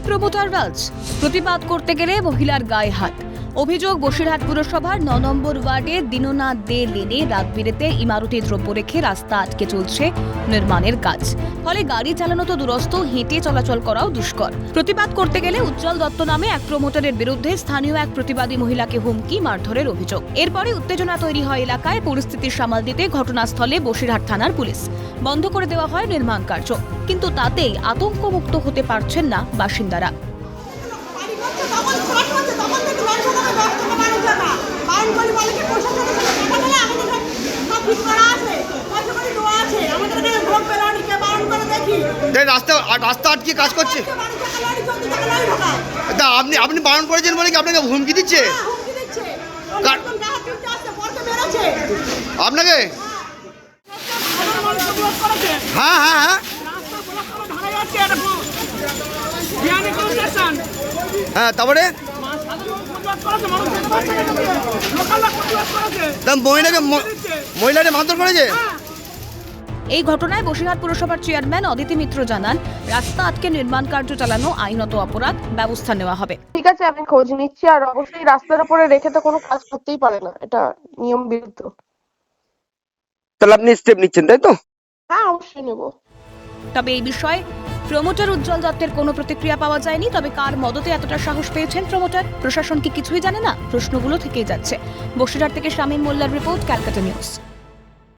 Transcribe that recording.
Promoter রাজ। প্রতিবাদ করতে গেলে মহিলার গায়ে হাত। অভিযোগ, বসিরহাট পুরসভার ন নম্বর ওয়ার্ডে দীননাথ দে লেনে রাত বিরেতে ইমারতি দ্রব্য রেখে রাস্তা আটকে চলছে নির্মাণের কাজ। ফলে গাড়ি চালানো তো দুরস্ত, হেঁটে চলাচল করাও দুষ্কর। প্রতিবাদ করতে গেলে উজ্জ্বল দত্ত নামে এক প্রমোটারের বিরুদ্ধে স্থানীয় এক প্রতিবাদী মহিলাকে হুমকি, মারধরের অভিযোগ। এরপরে উত্তেজনা তৈরি হয় এলাকায় পরিস্থিতি সামাল দিতে ঘটনাস্থলে বসিরহাট থানার পুলিশ। বন্ধ করে দেওয়া হয় নির্মাণ কার্য, কিন্তু তাতেই আতঙ্কমুক্ত হতে পারছেন না বাসিন্দারা বাড়ি করছে তখন ফ্ল্যাট করছে তখন থেকে মানুষ ওখানে দশ টাকা মানুষ জানা বারণ করি মালিকের প্রশাসনের সাথে কথা বলে আমাদের সব সব ঠিক করা আছে পয়সা করে দেওয়া আছে আমাদের এখানে ভোগ পেলানি কে বারণ করে দেখি এই রাস্তা রাস্তা আটকে কাজ করছে। তা আপনি আপনি বারণ করেছেন বলে কি আপনাকে হুমকি দিচ্ছে? হ্যাঁ আপনাকে? হ্যাঁ হ্যাঁ হ্যাঁ। হ্যাঁ তারপরে? মহিলাকে মহিলাকে মারধর করেছে? হ্যাঁ। এই ঘটনায় বসিরহাট পুরসভার চেয়ারম্যান অদিতি মিত্র জানান রাস্তা আটকে নির্মাণ কার্য চালানো আইনত অপরাধ ব্যবস্থা নেওয়া হবে। ঠিক আছে আমি খোঁজ নিচ্ছি আর অবশ্যই রাস্তার উপরে রেখে তো কোনো কাজ করতেই পারে না এটা নিয়ম বিরুদ্ধ। তাহলে আপনি স্টেপ নিচ্ছেন তাই তো? হ্যাঁ অবশ্যই নেব। তবে এই বিষয়ে প্রমোটার উজ্জ্বল দত্তের কোনো প্রতিক্রিয়া পাওয়া যায়নি তবে কার মদতে এতটা সাহস পেয়েছেন প্রমোটার? প্রশাসন কি কিছুই জানে না? প্রশ্নগুলো থেকেই যাচ্ছে। বসিরহাট থেকে শামীম মোল্লার রিপোর্ট ক্যালকাটা নিউজ।